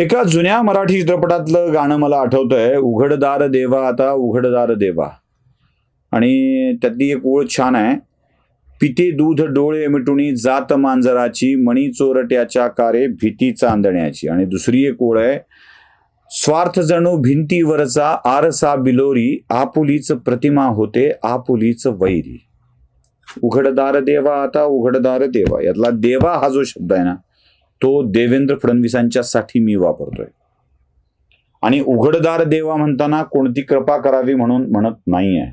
एका जुन्या मराठी चित्रपटातलं गाणं मला आठवतंय उघडदार देवा आता उघडदार देवा. आणि त्यातली एक ओळ छान आहे. पिते दूध डोळे मिटुणी जात मांजराची मणी चोरट्याच्या कारे भीती चांदण्याची. आणि दुसरी एक ओळ आहे स्वार्थ जणू भिंतीवरचा आरसा बिलोरी आपुलीच प्रतिमा होते आपुलीच वैरी. उघडदार देवा आता उघडदार देवा. यातला देवा हा जो शब्द आहे ना तो देवेंद्र फडणवीसांच्यासाठी मी वापरतोय. आणि उघडदार देवा म्हणताना कोणती कृपा करावी म्हणून म्हणत नाही आहे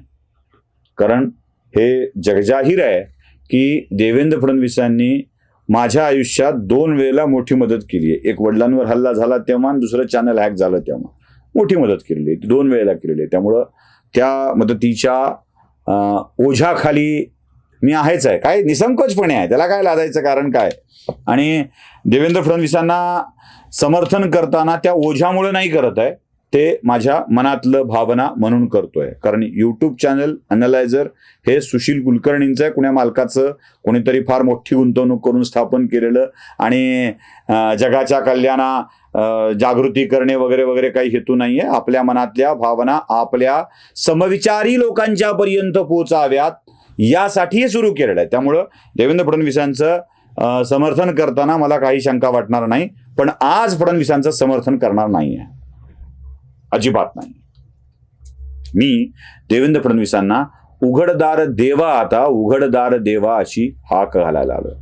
कारण हे जगजाहीर आहे की देवेंद्र फडणवीसांनी माझ्या आयुष्यात दोन वेळेला मोठी मदत केली आहे एक वडिलांवर हल्ला झाला तेव्हा आणि दुसरं चॅनल हॅक झालं तेव्हा. मोठी मदत केलेली आहे दोन वेळेला केलेली आहे. त्यामुळं त्या मदतीच्या ओझ्याखाली मी आहेच आहे. काय? निसंकोचपणे आहे. त्याला काय लादायचं कारण काय? आणि देवेंद्र फडणवीसांना समर्थन करताना त्या ओझ्यामुळे नाही करत आहे. ते माझ्या मनातलं भावना म्हणून करतोय. कारण यूट्यूब चॅनल अनलायझर हे सुशील कुलकर्णींचं आहे. कुण्या मालकाचं कोणीतरी फार मोठी गुंतवणूक करून स्थापन केलेलं आणि जगाच्या कल्याणा जागृती करणे वगैरे वगैरे काही हेतू नाही आहे आपल्या मनातल्या भावना आपल्या समविचारी लोकांच्या पर्यंत पोचाव्यात यासाठी सुरू केलेलं आहे. त्यामुळं देवेंद्र फडणवीसांचं समर्थन करताना मला काही शंका वाटणार नाही. पण आज फडणवीसांचं समर्थन करणार नाही आहे. अजिबात नाही. मी देवेंद्र फडणवीसांना उघडदार देवा आता उघडदार देवा अशी हाक घालायला आलो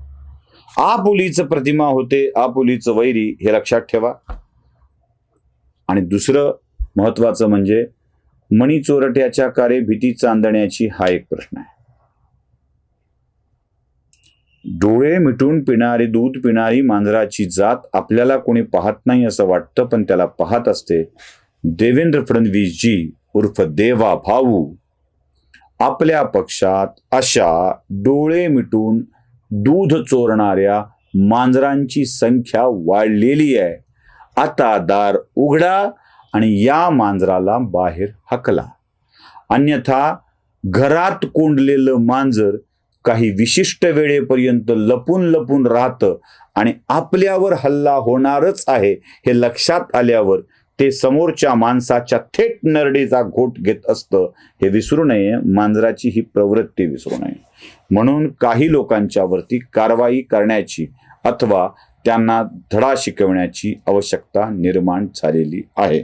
आपुलीच प्रतिमा होते आपुलीच वैरी हे लक्षात ठेवा. आणि दुसरं महत्वाचं म्हणजे मणी चोरट्याच्या कारे भीती चांदण्याची हा एक प्रश्न आहे. डोळे मिटून पिणारी दूध पिणारी मांजराची जात आपल्याला कोणी पाहत नाही असं वाटतं पण त्याला पाहत असते. देवेंद्र फडणवीसजी उर्फ देवा भाऊ. आपल्या पक्षात अशा डोळे मिटून दूध चोरणाऱ्या मांजरांची संख्या वाढलेली आहे. आता दार उघडा आणि या मांजराला बाहेर हकला. अन्यथा घरात कोंडलेलं मांजर काही विशिष्ट वेळेपर्यंत लपून लपून राहतं आणि आपल्यावर हल्ला होणारच आहे हे लक्षात आल्यावर ते समोरच्या माणसाच्या थेट नरडीचा घोट घेत असतं. हे विसरू नये. मांजराची ही प्रवृत्ती विसरू नये. म्हणून काही लोकांच्यावरती कारवाई करण्याची अथवा त्यांना धडा शिकवण्याची आवश्यकता निर्माण झालेली आहे.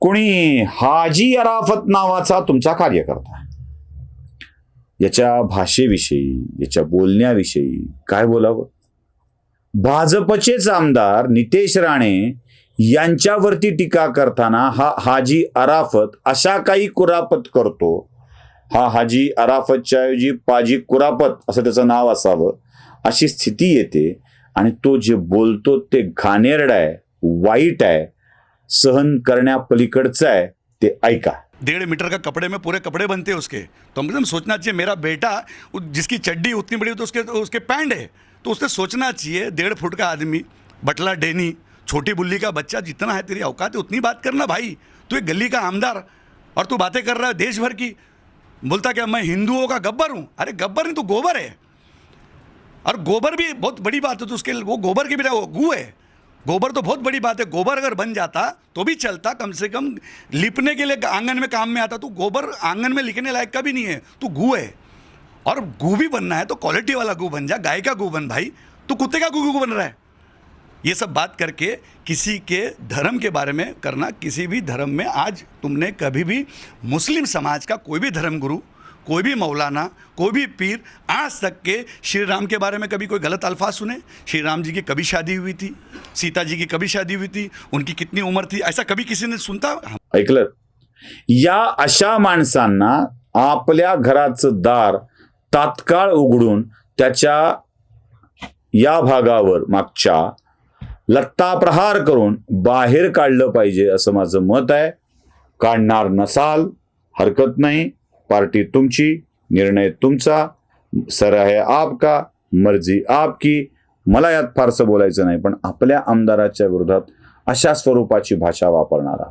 कोणी हाजी अराफत नावाचा तुमचा कार्यकर्ता याच्या भाषेविषयी याच्या बोलण्याविषयी काय बोलावं? भाजपचेच आमदार नितेश राणे यांच्यावरती टीका करताना हा हाजी अराफत अशा काही कुरापत करतो. हा हाजी अराफतच्या ऐवजी पाजी कुरापत असं त्याचं नाव असावं अशी स्थिती येते. आणि तो जे बोलतो ते घाणेरड आहे वाईट आहे सहन करण्यापलीकडचं आहे ते ऐका. डेढ़ मीटर का कपड़े में पूरे कपड़े बनते हैं उसके। तो हमको एकदम सोचना चाहिए, मेरा बेटा जिसकी चड्डी उतनी बड़ी तो उसके तो उसके पैंट है। तो उसने सोचना चाहिए, डेढ़ फुट का आदमी, बटला डेनी, छोटी बुल्ली का बच्चा जितना है तेरी औकात है, उतनी बात करना भाई। तू एक गली का आमदार और तू बातें कर रहा है देश भर की। बोलता क्या, मैं हिंदुओं का गब्बर हूँ? अरे गब्बर नहीं तो गोबर है। और गोबर भी बहुत बड़ी बात है तो उसके वो गोबर की भी वो गू है। गोबर तो बहुत बड़ी बात है। गोबर अगर बन जाता तो भी चलता, कम से कम लिपने के लिए आँगन में काम में आता तो गोबर आँगन में लिखने लायक का भी नहीं है, तू गु है। और गू भी बनना है तो क्वालिटी वाला गू बन जा, गाय का गू बन भाई, तू कुत्ते का गु गू बन रहा है। ये सब बात करके किसी के धर्म के बारे में करना, किसी भी धर्म में आज तुमने कभी भी मुस्लिम समाज का कोई भी धर्म गुरु कोई भी मौलाना कोई भी पीर आज तक के श्री राम के बारे में कभी कोई गलत अल्फाज सुने? श्री राम जी की कभी शादी हुई थी? सीता जी की कभी शादी हुई थी? उनकी कितनी उम्र थी? ऐसा कभी किसी ने सुनता? ऐकलं? या अशा माणसांना आपल्या घराचं दार तात्काळ उघडून त्याच्या या भागावर मागच्या लत्ता प्रहार करून बाहेर काढलं पाहिजे असं माझं मत आहे. काढणार नसाल हरकत नाही. पार्टी तुमची निर्णय तुमचा सर आहे आपका मर्जी आपकी. मला यात फारसं बोलायचं नाही पण आपल्या आमदाराच्या विरोधात अशा स्वरूपाची भाषा वापरणारा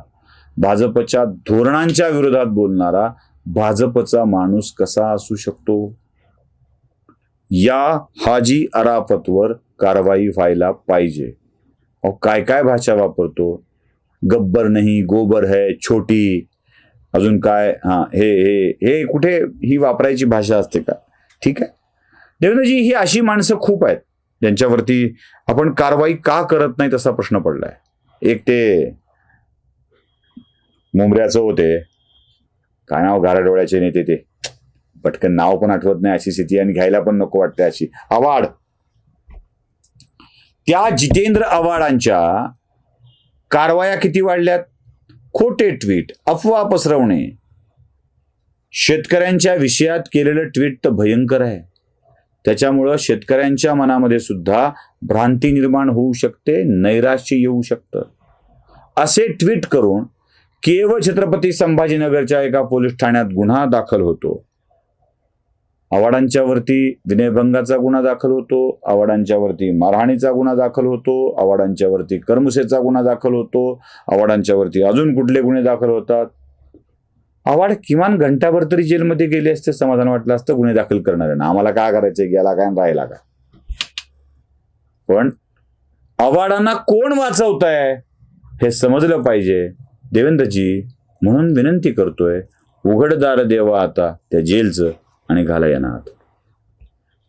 भाजपच्या धोरणांच्या विरोधात बोलणारा भाजपचा माणूस कसा असू शकतो? या हाजी अराफतवर कारवाई व्हायला पाहिजे. अहो काय काय भाषा वापरतो? गब्बर नाही गोबर है छोटी. अजून काय? हा हे हे हे कुठे ही वापरायची भाषा असते का? ठीक आहे. देवेंद्रजी ही अशी माणसं खूप आहेत. ज्यांच्यावरती आपण कारवाई का करत नाही तसा प्रश्न पडलाय. एक ते मुंबऱ्याचं होते. काय नाव? गारा डोळ्याचे नेते ते. पटकन नाव पण आठवत नाही. अशी स्थिती आणि घ्यायला पण नको वाटते अशी. आवाड त्या जितेंद्र आव्हाडांच्या कारवाया किती वाढल्यात? खोटे ट्विट अफवा पसरवणे. शेतकऱ्यांच्या विषयात केलेलं ट्विट तर भयंकर आहे. त्याच्यामुळं शेतकऱ्यांच्या मनामध्ये सुद्धा भ्रांती निर्माण होऊ शकते नैराश्य येऊ शकतं. असे ट्विट करून केवळ छत्रपती संभाजीनगरच्या एका पोलीस ठाण्यात गुन्हा दाखल होतो. आवाडांच्यावरती विनयभंगाचा गुन्हा दाखल होतो आवाडांच्यावरती मारहाणीचा गुन्हा दाखल होतो आवाडांच्यावरती कर्मसेचा गुन्हा दाखल होतो आवाडांच्यावरती अजून कुठले गुन्हे दाखल होतात? आवाड किमान घंटाभर तरी जेलमध्ये गेले असते समाधान वाटलं असतं गुन्हे दाखल करणाऱ्यांना. आम्हाला काय करायचंय गेला काय राहिला का पण आवाडांना कोण वाचवत आहे हे समजलं पाहिजे. देवेंद्रजी म्हणून विनंती करतोय उघडदार देवा आता त्या जेलचं. आणि घाला आत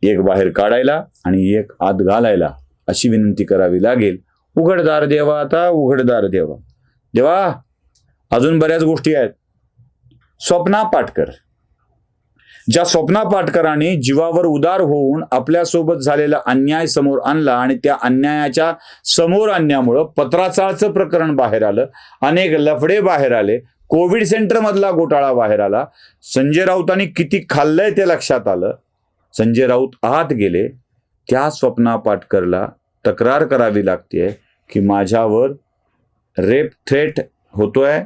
एक बाहेर काढायला आणि एक आत घालायला अशी विनंती करावी लागेल. उघडदार देवा आता उघडदार देवा. देवा अजून बऱ्याच गोष्टी आहेत. स्वप्ना पाटकर ज्या स्वप्ना पाटकरांनी जीवावर उदार होऊन आपल्यासोबत झालेला अन्याय समोर आणला आणि त्या अन्यायाच्या समोर आणण्यामुळं पत्राचाळचं प्रकरण बाहेर आलं. अनेक लफडे बाहेर आले. कोविड सेंटर मधला घोटाळा बाहेर आला. संजय राऊतांनी किती खाल्लंय ते लक्षात आलं. संजय राऊत आत गेले. त्या स्वप्ना पाटकरला तक्रार करावी लागते की माझ्यावर रेप थ्रेट होतोय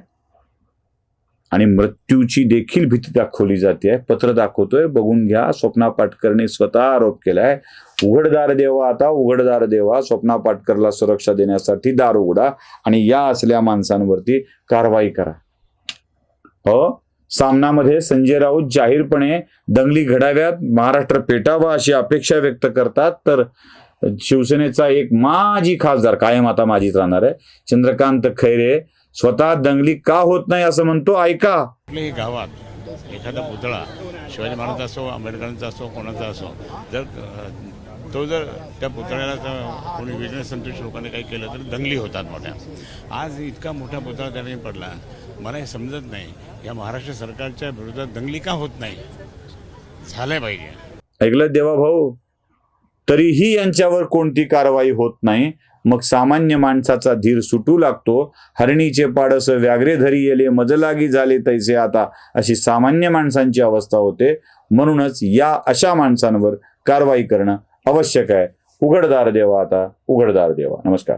आणि मृत्यूची देखील भीती दाखवली जाते पत्र दाखवतोय. बघून घ्या स्वप्ना पाटकरने स्वतः आरोप केलाय. उघडदार देवा आता उघडदार देवा. स्वप्ना पाटकरला सुरक्षा देण्यासाठी दार उघडा आणि या असल्या माणसांवरती कारवाई करा. हो? सामनामध्ये संजय राऊत जाहीरपणे दंगली घडाव्यात महाराष्ट्र पेटावा अशी अपेक्षा व्यक्त करतात. तर शिवसेनेचा एक माजी खासदार कायम आता माझीच राहणार आहे चंद्रकांत खैरे. स्वतः दंगली का होत नाही असं म्हणतो? ऐका. गावात एखादा पुतळा शिवाजी महाराजांचा असो आंबेडकरांचा असो कोणाचा असो जर तो जर त्या पुतळ्याला कोणी वेगळ्या संतुष्ट लोकांनी काही केलं तर दंगली होतात मोठ्या. आज इतका मोठा पुतळा त्या ठिकाणी पडला. मला हे समजत नाही. या महाराष्ट्र सरकारच्या विरोधात दंगली का होत नाही? झालंय पाहिजे. ऐकलं देवा भाऊ? तरीही यांच्यावर कोणती कारवाई होत नाही. मग सामान्य माणसाचा धीर सुटू लागतो. हरणीचे पाडस व्याघ्रे धरी येले मजलागी झाले तैसे आता अशी सामान्य माणसांची अवस्था होते. म्हणूनच या अशा माणसांवर कारवाई करणं आवश्यक आहे. उघडदार देवा आता उघडदार देवा. नमस्कार.